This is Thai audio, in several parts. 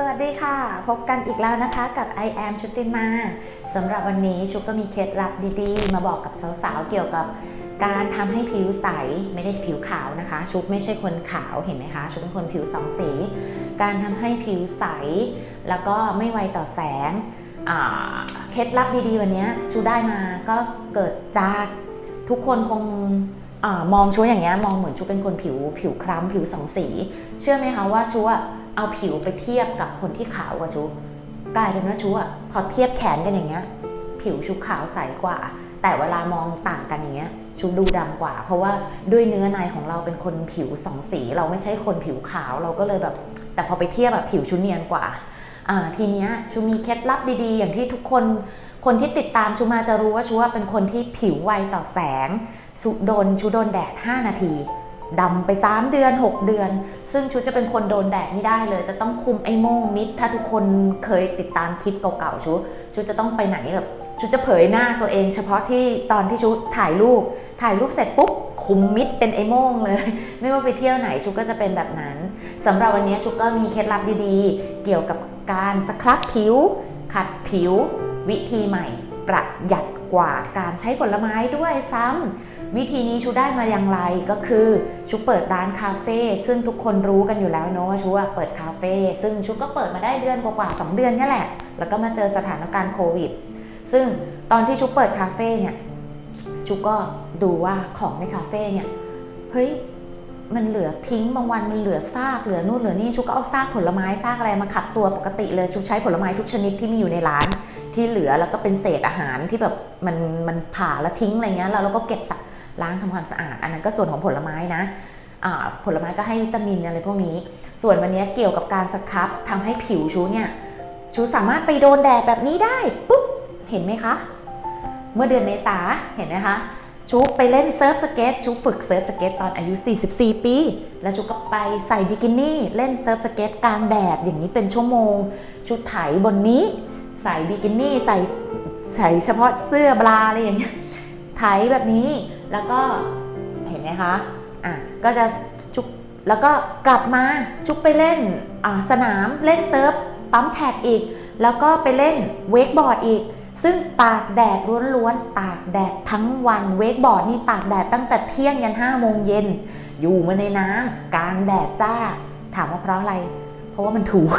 สวัสดีค่ะ พบกันอีกแล้วนะคะกับ I am ชุติมาสำหรับวันนี้ชุกก็มีเคล็ดลับดีๆ มาบอกกับสาวๆ เกี่ยวกับการทำให้ผิวใสไม่ได้ผิวขาวนะคะ ชุกไม่ใช่คนขาวเห็นไหมคะ ชุกเป็นคนผิวสองสี การทำให้ผิวใส แล้วก็ไม่ไวต่อแสงเคล็ดลับดีๆ วันนี้ชูได้มาก็เกิดจากทุกคนคงอมองชูอย่างเงี้ยมองเหมือนชูเป็นคนผิวผิวคล้ำผิวสองสี เชื่อไหมคะว่าชูอะ เอาผิวไปเทียบกับคนที่ขาวกว่าชูกลายเป็นว่าชูอะพอเทียบแขนกันอย่างเงี้ย ผิวชูขาวใสกว่า แต่เวลามองต่างกันอย่างเงี้ยชูดูดำกว่า เพราะว่าด้วยเนื้อในของเราเป็นคนผิวสองสี เราไม่ใช่คนผิวขาวเราก็เลยแบบ แต่พอไปเทียบแบบผิวชูเนียนกว่าอ่าทีเนี้ยชูมีเคล็ดลับดีๆ อย่างที่ทุกคนคนที่ติดตามชูมาจะรู้ว่าชูว่าเป็นคนที่ผิวไวต่อแสงสุโดนชูโดนแดด 5 นาที ดำไป 3 เดือน 6 เดือน ซึ่งชุดจะเป็นคนโดนแดดไม่ได้เลย จะต้องคุมไอ้โม่งมิด ถ้าทุกคนเคยติดตามคลิปเก่าๆชุดชุดจะต้องไปไหนแบบชุดจะเผยหน้าตัวเองเฉพาะที่ตอนที่ชุดถ่ายรูป ถ่ายรูปเสร็จปุ๊บคุมมิดเป็นไอ้โม่งเลย ไม่ว่าไปเที่ยวไหนชุดก็จะเป็นแบบนั้นสำหรับวันนี้ชุดก็มีเคล็ดลับดีๆ เกี่ยวกับการสครับผิว ขัดผิว วิธีใหม่ ประหยัดกว่าการใช้ผลไม้ด้วยซ้ำ วิธีนี้ชูได้มาอย่างไรก็คือชูเปิดร้านคาเฟ่ซึ่งทุกคนรู้กันอยู่แล้วเนอะว่าชูเปิดคาเฟ่ซึ่งชูก็เปิดมาได้เดือนกว่าๆสองเดือนนี่แหละ แล้วก็มาเจอสถานการณ์โควิด ซึ่งตอนที่ชูเปิดคาเฟ่เนี่ยชูก็ดูว่าของในคาเฟ่เนี่ยเฮ้ยมันเหลือทิ้งบางวันมันเหลือซากเหลือนู่นเหลือนี่ชูก็เอาซากผลไม้ซากอะไรมาขัดตัวปกติเลยชูใช้ผลไม้ทุกชนิดที่มีอยู่ในร้านที่เหลือแล้วก็เป็นเศษอาหารที่แบบมันมันผ่าแล้วทิ้งอะไรเงี้ยแล้วเราก็เก็บสะ ล้างทำความสะอาด อันนั้นก็ส่วนของผลไม้นะผลไม้ก็ให้วิตามินอะไรพวกนี้ ส่วนวันนี้เกี่ยวกับการสครับทำให้ผิวชูเนี่ยชูสามารถไปโดนแดดแบบนี้ได้ปุ๊บเห็นไหมคะ เมื่อเดือนเมษาเห็นไหมคะชูไปเล่นเซิร์ฟสเก็ตชูฝึกเซิร์ฟสเก็ตตอนอายุ 44 ปี แล้วชูก็ไปใส่บิกินี่เล่นเซิร์ฟสเก็ตกลางแดดอย่างนี้เป็นชั่วโมงชูไถบนนี้ ใส่บิกินี่ใส่ใส่เฉพาะเสื้อบลาอะไรอย่างเงี้ยไถแบบนี้ แล้วก็เห็นไหมคะอะก็จะชุกแล้วก็กลับมาชุกไปเล่นอ่าสนามเล่นเซิร์ฟปั๊มแท็กอีก แล้วก็ไปเล่นเวกบอร์ดอีก ซึ่งตากแดดล้วนๆตากแดดทั้งวันเวกบอร์ดนี่ตากแดดตั้งแต่เที่ยงยัน5โมงเย็นอยู่มาในน้ำกลางแดดจ้า ถามว่าเพราะอะไร เพราะว่ามันถูก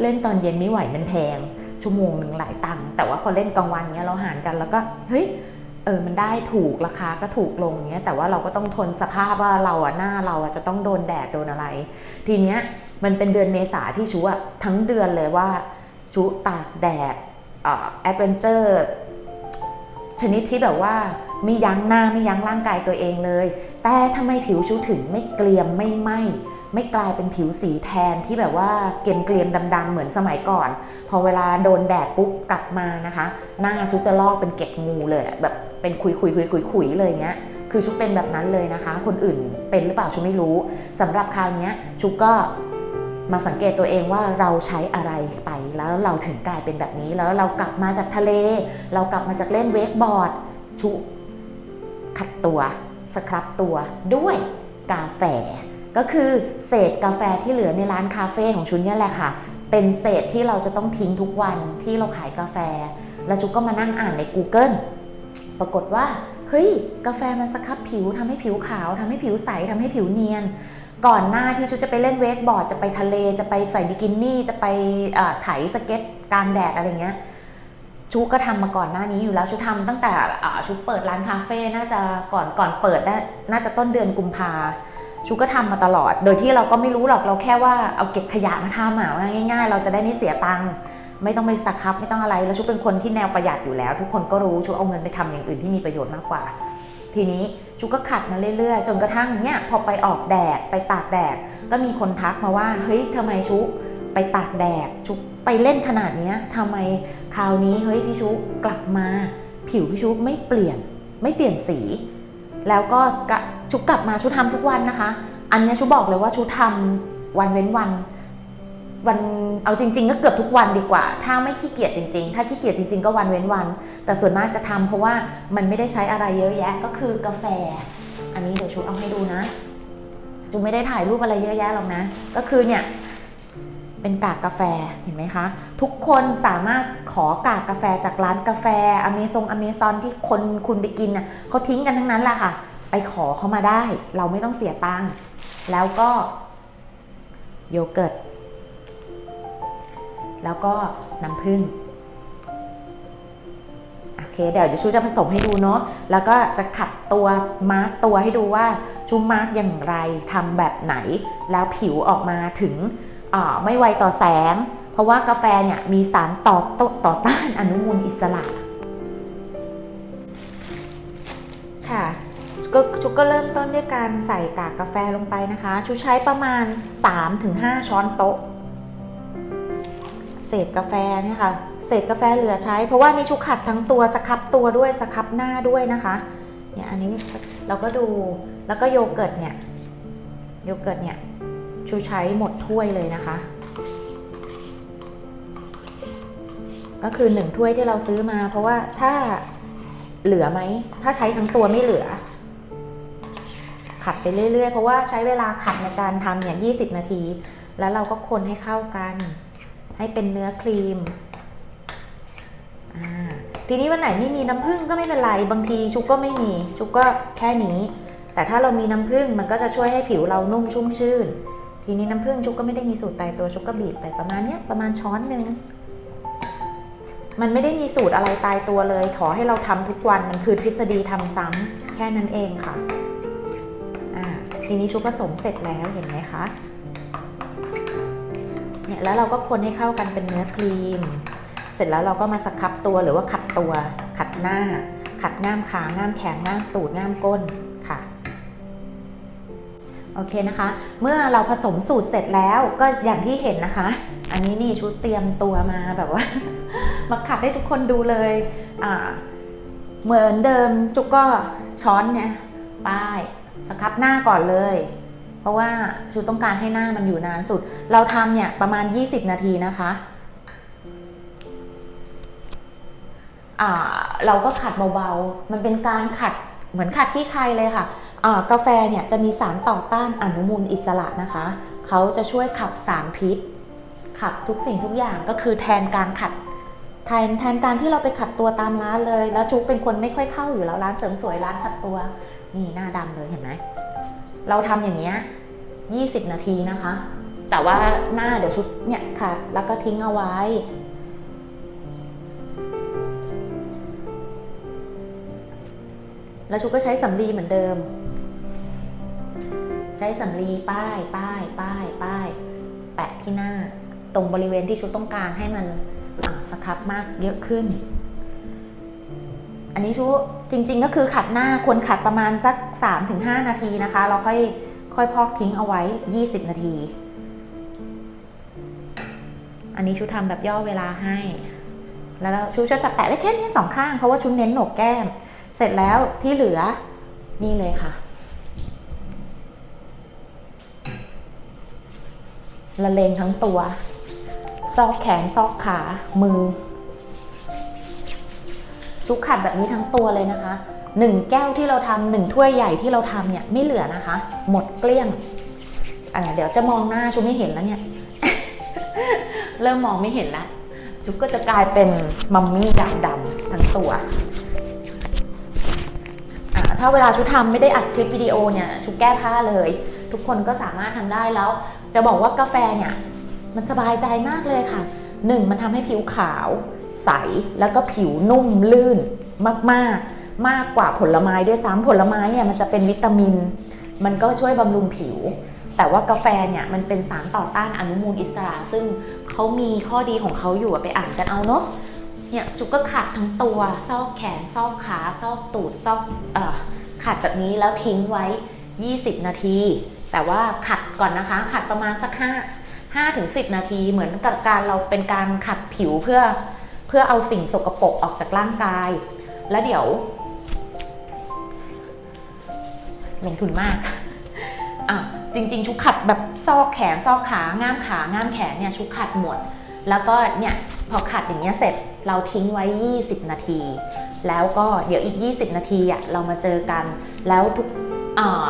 เล่นตอนเย็นไม่ไหวมันแพงชั่วโมงหนึ่งหลายตังค์แต่ว่าพอเล่นกลางวันเนี้ยเราหารกันแล้วก็เฮ้ย เออมันได้ถูกราคาก็ถูกลงเนี้ยแต่ว่าเราก็ต้องทนสภาพว่าเราอะหน้าเราอะจะต้องโดนแดดโดนอะไร ทีเนี้ยมันเป็นเดือนเมษาที่ชูอะทั้งเดือนเลยว่าชูตากแดดแอดเวนเจอร์ชนิดที่แบบว่าไม่ยั้งหน้าไม่ยั้งร่างกายตัวเองเลย แต่ทำไมผิวชูถึงไม่เกลียมไม่ไหม้ไม่กลายเป็นผิวสีแทนที่แบบว่าเกลียมเกลียมดำๆเหมือนสมัยก่อน พอเวลาโดนแดดปุ๊บกลับมานะคะ หน้าชุจะลอกเป็นเกล็ดงูเลยแบบ เป็นคุยคุยคุยคุยคุยเลยเงี้ยคือชุเป็นแบบนั้นเลยนะคะ คนอื่นเป็นหรือเปล่าชุไม่รู้สำหรับคราวนี้ชุก็มาสังเกตตัวเองว่าเราใช้อะไรไปแล้วเราถึงกลายเป็นแบบนี้ แล้วเรากลับมาจากทะเล เรากลับมาจากเล่นเวกบอร์ด ชุขัดตัวสครับตัวด้วยกาแฟ ก็คือเศษกาแฟที่เหลือในร้านคาเฟ่ของชุนเนี่ยแหละค่ะ เป็นเศษที่เราจะต้องทิ้งทุกวันที่เราขายกาแฟ แล้วชุก็มานั่งอ่านใน Google ปรากฏว่าเฮ้ยกาแฟมันสครับผิวทำให้ผิวขาวทำให้ผิวใสทำให้ผิวเนียน ก่อนหน้าที่ชุจะไปเล่นเวกบอร์ดจะไปทะเลจะไปใส่บิกินี่จะไปถ่ายสเก็ตกลางแดดอะไรเงี้ยชุก็ทำมาก่อนหน้านี้อยู่แล้วชุทำตั้งแต่ชุเปิดร้านคาเฟ่น่าจะก่อนก่อนเปิดน่าจะต้นเดือนกุมภา ชุก็ทำมาตลอด โดยที่เราก็ไม่รู้หรอกเราแค่ว่าเอาเก็บขยะมาทำอะง่าย ๆ เราจะได้ไม่เสียตังค์ไม่ต้องไปสครับไม่ต้องอะไรแล้วชุเป็นคนที่แนวประหยัดอยู่แล้ว ทุกคนก็รู้ชุเอาเงินไปทำอย่างอื่นที่มีประโยชน์มากกว่า ทีนี้ชุก็ขัดมาเรื่อยๆ จนกระทั่งเนี่ยพอไปออกแดดไปตากแดดก็มีคนทักมาว่าเฮ้ยทำไมชุไปตากแดดชุไปเล่นขนาดเนี้ยทำไมคราวนี้เฮ้ยพี่ชุกลับมา ผิวพี่ชุไม่เปลี่ยนไม่เปลี่ยนสี แล้วก็ ชุกลับมาชุทำทุกวันนะคะ อันนี้ชุบอกเลยว่าชุทำวันเว้นวัน วันเอาจริง ๆ ก็เกือบทุกวันดีกว่า ถ้าไม่ขี้เกียจจริง ๆ ถ้าขี้เกียจจริง ๆ ก็วันเว้นวัน แต่ส่วนมากจะทำเพราะว่ามันไม่ได้ใช้อะไรเยอะแยะก็คือกาแฟ อันนี้เดี๋ยวชุเอาให้ดูนะจูไม่ได้ถ่ายรูปอะไรเยอะแยะหรอกนะ ก็คือเนี่ยเป็นกากกาแฟเห็นไหมคะ ทุกคนสามารถขอกากกาแฟจากร้านกาแฟอเมซงอเมซอนที่คนคุณไปกินน่ะเขาทิ้งกันทั้งนั้นแหละค่ะ ไปขอเขามาได้ เราไม่ต้องเสียตังค์แล้วก็โยเกิร์ตแล้วก็น้ำผึ้งโอเค เดี๋ยวจะชูจะผสมให้ดูเนาะแล้วก็จะขัดตัวมาร์กตัวให้ดูว่าชูมาร์กอย่างไรทำแบบไหน แล้วผิวออกมาถึงไม่ไวต่อแสง เพราะว่ากาแฟเนี่ยมีสารต่อต่อต้านอนุมูลอิสระ ชุกก็เริ่มต้นด้วยการใส่กากกาแฟลงไปนะคะ ชุใช้ประมาณ 3-5 ช้อนโต๊ะ เศษกาแฟเนี่ยค่ะ เศษกาแฟเหลือใช้ เพราะว่านี่ชุขัดทั้งตัวสครับตัวด้วยสครับหน้าด้วยนะคะเนี่ยอันนี้เราก็ดูแล้วก็โยเกิร์ตเนี่ยโยเกิร์ตเนี่ยชูใช้หมดถ้วยเลยนะคะ ก็คือหนึ่งถ้วยที่เราซื้อมา เพราะว่าถ้าเหลือไหม ถ้าใช้ทั้งตัวไม่เหลือ ขัดไปเรื่อยๆ เพราะว่าใช้เวลาขัดในการทำเนี่ย20 นาที แล้วเราก็คนให้เข้ากัน ให้เป็นเนื้อครีมอ่าทีนี้วันไหนไม่มีน้ำผึ้งก็ไม่เป็นไร บางทีชุกก็ไม่มี ชุกก็แค่นี้ แต่ถ้าเรามีน้ำผึ้งมันก็จะช่วยให้ผิวเรานุ่มชุ่มชื่น ทีนี้น้ำผึ้งชุกก็ไม่ได้มีสูตรตายตัวชุกก็บีบไปประมาณเนี้ยประมาณช้อนหนึ่งมันไม่ได้มีสูตรอะไรตายตัวเลย ขอให้เราทำทุกวันมันคือทฤษฎีทำซ้ำแค่นั้นเองค่ะ ทีนี้ชุบผสมเสร็จแล้วเห็นไหมคะเนี่ยแล้วเราก็คนให้เข้ากันเป็นเนื้อครีม เสร็จแล้วเราก็มาสครับตัวหรือว่าขัดตัว ขัดหน้า ขัดง่ามขาง่ามแขนง่ามตูดง่ามก้นค่ะโอเคนะคะ เมื่อเราผสมสูตรเสร็จแล้วก็อย่างที่เห็นนะคะ อันนี้นี่ชุดเตรียมตัวมาแบบว่า มาขัดให้ทุกคนดูเลยอ่าเหมือนเดิมจุกก็ช้อนเนี่ยป้าย สครับหน้าก่อนเลย เพราะว่าชุดต้องการให้หน้ามันอยู่นานสุด เราทำเนี่ยประมาณ 20 นาทีนะคะอ่าเราก็ขัดเบาๆ มันเป็นการขัดเหมือนขัดขี้ใครเลยค่ะอ่ากาแฟเนี่ยจะมีสารต่อต้านอนุมูลอิสระนะคะ เขาจะช่วยขับสารพิษ ขับทุกสิ่งทุกอย่างก็คือแทนการขัดแทนแทนการที่เราไปขัดตัวตามร้านเลย แล้วจุกเป็นคนไม่ค่อยเข้าอยู่แล้วร้านเสริมสวยร้านขัดตัว นี่หน้าดำเลยเห็นไหมเราทำอย่างเงี้ย20 นาทีนะคะ แต่ว่าหน้าเดี๋ยวชุดเนี่ยขัดแล้วก็ทิ้งเอาไว้ แล้วชุกก็ใช้สำลีเหมือนเดิม ใช้สำลีป้ายป้ายป้ายป้ายแปะที่หน้าตรงบริเวณที่ชุดต้องการให้มันสครับมากเยอะขึ้น อันนี้ชุจริง ๆ ก็คือขัดหน้าควรขัดประมาณสัก 3-5 นาทีนะคะ เราค่อยค่อยพอกทิ้งเอาไว้ 20 นาที อันนี้ชุทำแบบย่อเวลาให้ แล้วชุจะแปะไว้แค่นี้สองข้างเพราะว่าชุเน้นโหนกแก้ม เสร็จแล้วที่เหลือนี่เลยค่ะ ละเลงทั้งตัว ซอกแขน ซอกขา มือ ชุกขัดแบบนี้ทั้งตัวเลยนะคะหนึ่งแก้วที่เราทำหนึ่งถ้วยใหญ่ที่เราทำเนี่ยไม่เหลือนะคะ หมดเกลี้ยงอ่าเดี๋ยวจะมองหน้าชุกไม่เห็นแล้วเนี่ย เริ่มมองไม่เห็นแล้วชุกก็จะกลายเป็นมัมมี่ดำดำทั้งตัวถ้าเวลาชุกทำไม่ได้อัดคลิปวิดีโอเนี่ยชุกแก้ผ้าเลย ทุกคนก็สามารถทำได้แล้ว จะบอกว่ากาแฟเนี่ยมันสบายใจมากเลยค่ะหนึ่งมันทำให้ผิวขาว ใสแล้วก็ผิวนุ่มลื่นมากๆ มากกว่าผลไม้ด้วยซ้ำผลไม้เนี่ยมันจะเป็นวิตามิน มันก็ช่วยบำรุงผิว แต่ว่ากาแฟเนี่ยมันเป็นสารต่อต้านอนุมูลอิสระ ซึ่งเขามีข้อดีของเขาอยู่ไปอ่านกันเอาเนาะเนี่ยจุกก็ขัดทั้งตัวซอกแขนซอกขาซอกตูดซอกเออขัดแบบนี้แล้วทิ้งไว้ 20 นาที แต่ว่าขัดก่อนนะคะ ขัดประมาณสัก5 5ถึง10 นาทีเหมือนกับการเราเป็นการขัดผิวเพื่อ พื่อเอาสิ่งสกปรกออกจากร่างกาย แล้วเดี๋ยวลงทุนมากอะจริง ๆ ชุกขัดแบบซอกแขนซอกขาง่ามขาง่ามแขนเนี่ยชุกขัดหมด แล้วก็เนี่ยพอขัดอย่างเงี้ยเสร็จเราทิ้งไว้ 20 นาที แล้วก็เดี๋ยวอีก 20 นาทีอะเรามาเจอกันแล้วทุก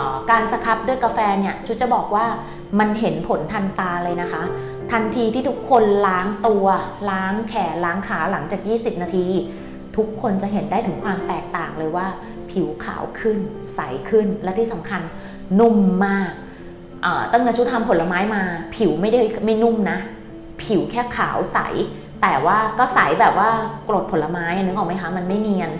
าการสครับด้วยกาแฟเนี่ยชุดจะบอกว่ามันเห็นผลทันตาเลยนะคะ ทันทีที่ทุกคนล้างตัว ล้างแขนล้างขาหลังจาก 20 นาที ทุกคนจะเห็นได้ถึงความแตกต่างเลยว่า ผิวขาวขึ้น ใสขึ้นและที่สำคัญนุ่มมากตั้งแต่ชุดทำผลไม้มา ผิวไม่ได้ไม่นุ่มนะ ผิวแค่ขาวใส แต่ว่าก็ใสแบบว่ากรดผลไม้นึกออกไหมคะมันไม่เนียน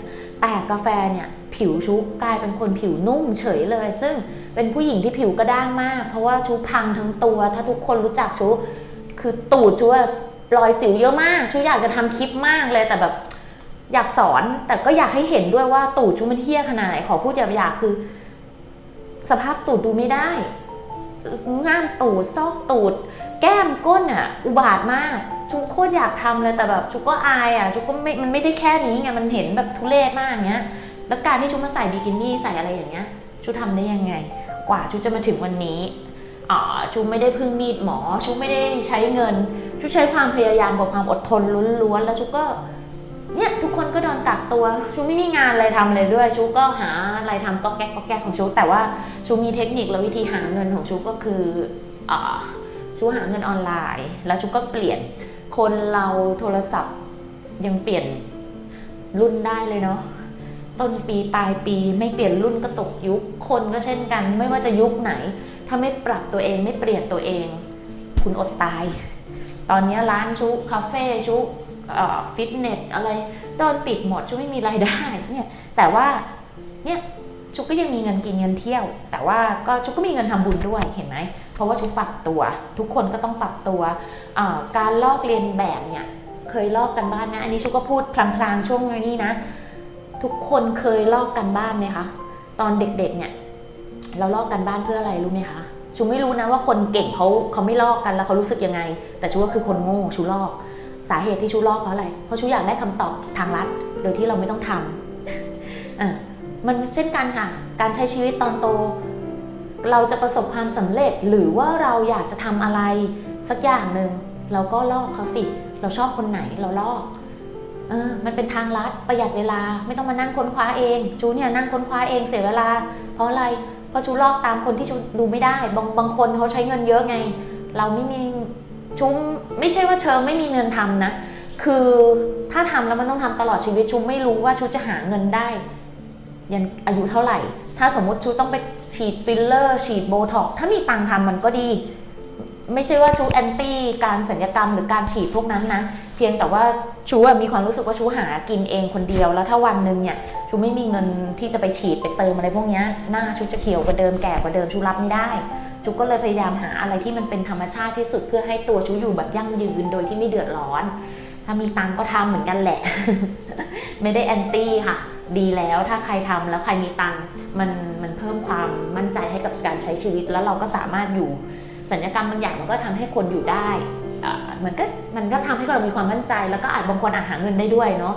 แต่กาแฟเนี่ยผิวชุกลายเป็นคนผิวนุ่มเฉยเลย ซึ่งเป็นผู้หญิงที่ผิวกระด้างมาก เพราะว่าชุพังทั้งตัว ถ้าทุกคนรู้จักชุ คือตูดชุอะรอยสิวเยอะมากชุอยากจะทำคลิปมากเลยแต่แบบอยากสอนแต่ก็อยากให้เห็นด้วยว่าตูดชุมันเฮี้ยขนาดไหนขอพูดหยาบๆคือ สภาพตูดดูไม่ได้ง่ามตูดซอกตูด แก้มก้นอะ อุบาทมากชุกโคตรอยากทำเลยแต่แบบชุกก็อายอะชุกก็ไม่มันไม่ได้แค่นี้ไงมันเห็นแบบทุเรศมากเงี้ย แล้วการที่ชุมาใส่บิกินี่ใส่อะไรอย่างเงี้ยชุทำได้ยังไง กว่าชุจะมาถึงวันนี้ ชุไม่ได้พึ่งมีดหมอชุไม่ได้ใช้เงินชุใช้ความพยายามกับความอดทนล้วนๆแล้วชุก็เนี่ยทุกคนก็โดนกักตัว ชูไม่มีงานอะไรทำเลยด้วย ชูก็หาอะไรทำก็แก๊กก็แก๊กของชู แต่ว่าชูมีเทคนิคและวิธีหาเงินของชูก็คืออชูหาเงินออนไลน์ แล้วชูก็เปลี่ยนคนเราโทรศัพท์ยังเปลี่ยนรุ่นได้เลยเนาะต้นปีปลายปีไม่เปลี่ยนรุ่นก็ตกยุคคนก็เช่นกัน ไม่ว่าจะยุคไหน ถ้าไม่ปรับตัวเองไม่เปลี่ยนตัวเอง คุณอดตาย ตอนนี้ร้านชุคาเฟ่ชุฟิตเนสอะไรโดนปิดหมดชุไม่มีรายได้เนี่ยแต่ว่าเนี่ยชุก็ยังมีเงินกินเงินเที่ยว แต่ว่าก็ชุก็มีเงินทำบุญด้วยเห็นไหมเพราะว่าชุปรับตัว ทุกคนก็ต้องปรับตัวการลอกเรียนแบบเนี่ยเคยลอกกันบ้านนะอันนี้ชุก็พูดพลางๆช่วงนี้นะ ทุกคนเคยลอกกันบ้านไหมคะตอนเด็กๆเนี่ย เราลอกกันบ้านเพื่ออะไรรู้ไหมคะ ชูไม่รู้นะว่าคนเก่งเขาเขาไม่ลอกกันแล้วเขารู้สึกยังไง แต่ชูก็คือคนโง่ชูลอก สาเหตุที่ชูลอกเพราะอะไร เพราะชูอยากได้คำตอบทางลัด โดยที่เราไม่ต้องทำอะมันเช่นกันค่ะ การใช้ชีวิตตอนโต เราจะประสบความสำเร็จหรือว่าเราอยากจะทำอะไรสักอย่างหนึ่งเราก็ลอกเขาสิ เราชอบคนไหนเราลอกเออมันเป็นทางลัดประหยัดเวลาไม่ต้องมานั่งค้นคว้าเองชูเนี่ยนั่งค้นคว้าเองเสียเวลา เพราะอะไร เพราะชูลอกตามคนที่ชูดูไม่ได้บางบางคนเขาใช้เงินเยอะไง เราไม่มีชูไม่ใช่ว่าเชิงไม่มีเงินทำนะ คือถ้าทำแล้วมันต้องทำตลอดชีวิตชูไม่รู้ว่าชูจะหาเงินได้ยันอายุเท่าไหร่ ถ้าสมมติชูต้องไปฉีดฟิลเลอร์ ฉีดโบท็อกถ้ามีตังค์ทำมันก็ดี ไม่ใช่ว่าชูแอนตี้การสัญญกรรมหรือการฉีดพวกนั้นนะเพียงแต่ว่าชูมีความรู้สึกว่าชูหากินเองคนเดียว แล้วถ้าวันหนึ่งเนี่ยชูไม่มีเงินที่จะไปฉีดไปเติมอะไรพวกนี้หน้าชูจะเขียวกว่าเดิมแก่กว่าเดิมชูรับไม่ได้ชูก็เลยพยายามหาอะไรที่มันเป็นธรรมชาติที่สุดเพื่อให้ตัวชูอยู่แบบยั่งยืนโดยที่ไม่เดือดร้อน ถ้ามีตังก็ทำเหมือนกันแหละ ไม่ได้แอนตี้ค่ะ ดีแล้วถ้าใครทำแล้วใครมีตังมันมันเพิ่มความมั่นใจให้กับการใช้ชีวิต แล้วเราก็สามารถอยู่ สัญญกรรมบางอย่างมันก็ทำให้คนอยู่ได้อ่ามันก็มันก็ทำให้เรามีความมั่นใจ แล้วก็อาจบางคนอาจหาเงินได้ด้วยเนาะ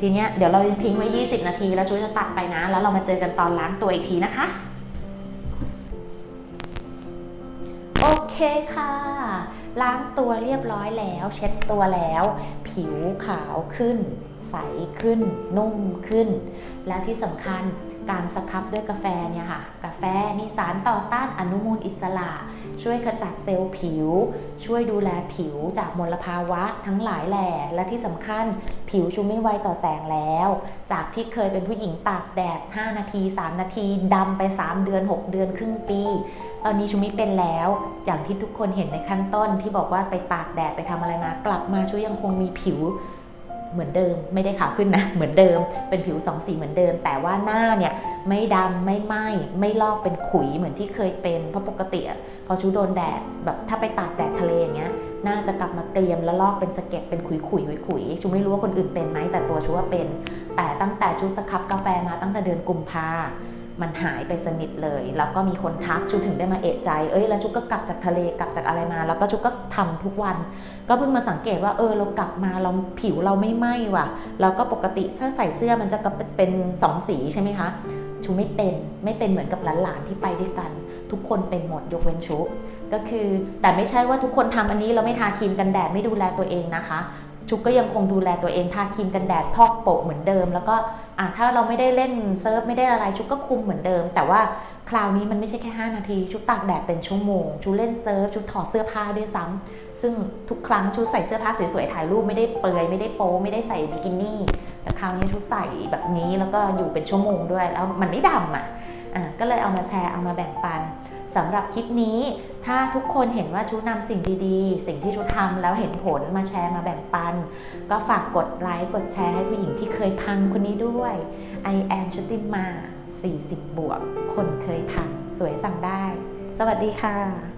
ทีเนี้ยเดี๋ยวเราทิ้งไว้ 20 นาที แล้วช่วยจะตัดไปนะ แล้วเรามาเจอกันตอนล้างตัวอีกทีนะคะ โอเคค่ะ ล้างตัวเรียบร้อยแล้ว เช็ดตัวแล้ว ผิวขาวขึ้น ใสขึ้น นุ่มขึ้น และที่สำคัญการสครับด้วยกาแฟเนี่ยค่ะ กาแฟมีสารต่อต้านอนุมูลอิสระ ช่วยขจัดเซลล์ผิว ช่วยดูแลผิวจากมลภาวะทั้งหลายแหล่และที่สำคัญผิวชูไม่ไวต่อแสงแล้ว จากที่เคยเป็นผู้หญิงตากแดด 5 นาที 3 นาทีดำไป 3 เดือน 6 เดือนครึ่งปี ตอนนี้ชูม่เป็นแล้ว อย่างที่ทุกคนเห็นในขั้นต้นที่บอกว่าไปตากแดดไปทำอะไรมา กลับมาชูยังคงมีผิวเหมือนเดิมไม่ได้ขาวขึ้นนะ เหมือนเดิมเป็นผิวสองสีเหมือนเดิม แต่ว่าหน้าเนี่ยไม่ดำไม่ไหม้ไม่ลอกเป็นขุยเหมือนที่เคยเป็น เพราะปกติพอชูโดนแดดแบบถ้าไปตากแดดทะเลอย่างเงี้ยหน้าจะกลับมาเกรียมแล้วลอกเป็นสะเก็ดเป็นขุยขุยขุยขุยๆชูไม่รู้ว่าคนอื่นเป็นไหมแต่ตัวชูว่าเป็น แต่ตั้งแต่ชูสครับกาแฟมาตั้งแต่เดือนกุมภา มันหายไปสนิทเลย แล้วก็มีคนทักชูถึงได้มาเอะใจ เอ้ยแล้วชูก็กลับจากทะเลกลับจากอะไรมา แล้วก็ชูก็ทำทุกวัน ก็เพิ่งมาสังเกตว่าเออเรากลับมาเราผิวเราไม่ไหม้ว่ะ แล้วก็ปกติถ้าใส่เสื้อมันจะเป็นสองสีใช่ไหมคะชูไม่เป็นไม่เป็นเหมือนกับหลานๆที่ไปด้วยกัน ทุกคนเป็นหมดยกเว้นชูก็คือแต่ไม่ใช่ว่าทุกคนทำอันนี้เราไม่ทาครีมกันแดดไม่ดูแลตัวเองนะคะ ชุกก็ยังคงดูแลตัวเองทาครีมกันแดดพอกโปะเหมือนเดิม แล้วก็อะถ้าเราไม่ได้เล่นเซิร์ฟไม่ได้อะไรชุกก็คุมเหมือนเดิม แต่ว่าคราวนี้มันไม่ใช่แค่ 5 นาที ชุดตากแดดเป็นชั่วโมง ชุดเล่นเซิร์ฟชุดถอดเสื้อผ้าด้วยซ้ำซึ่งทุกครั้งชุดใส่เสื้อผ้าสวยๆถ่ายรูปไม่ได้เปลือยไม่ได้โป๊ไม่ได้ใส่บิกินี่แต่คราวนี้ชุดใส่แบบนี้แล้วก็อยู่เป็นชั่วโมงด้วยแล้วมันไม่ดำอะอะก็เลยเอามาแชร์เอามาแบ่งปัน สำหรับคลิปนี้ ถ้าทุกคนเห็นว่าชูนำสิ่งดีๆ สิ่งที่ชูทำแล้วเห็นผลมาแชร์มาแบ่งปัน ก็ฝากกดไลค์กดแชร์ให้ผู้หญิงที่เคยพังคนนี้ด้วย I am ชุติมา 40 บวก คนเคยพังสวยสั่งได้ สวัสดีค่ะ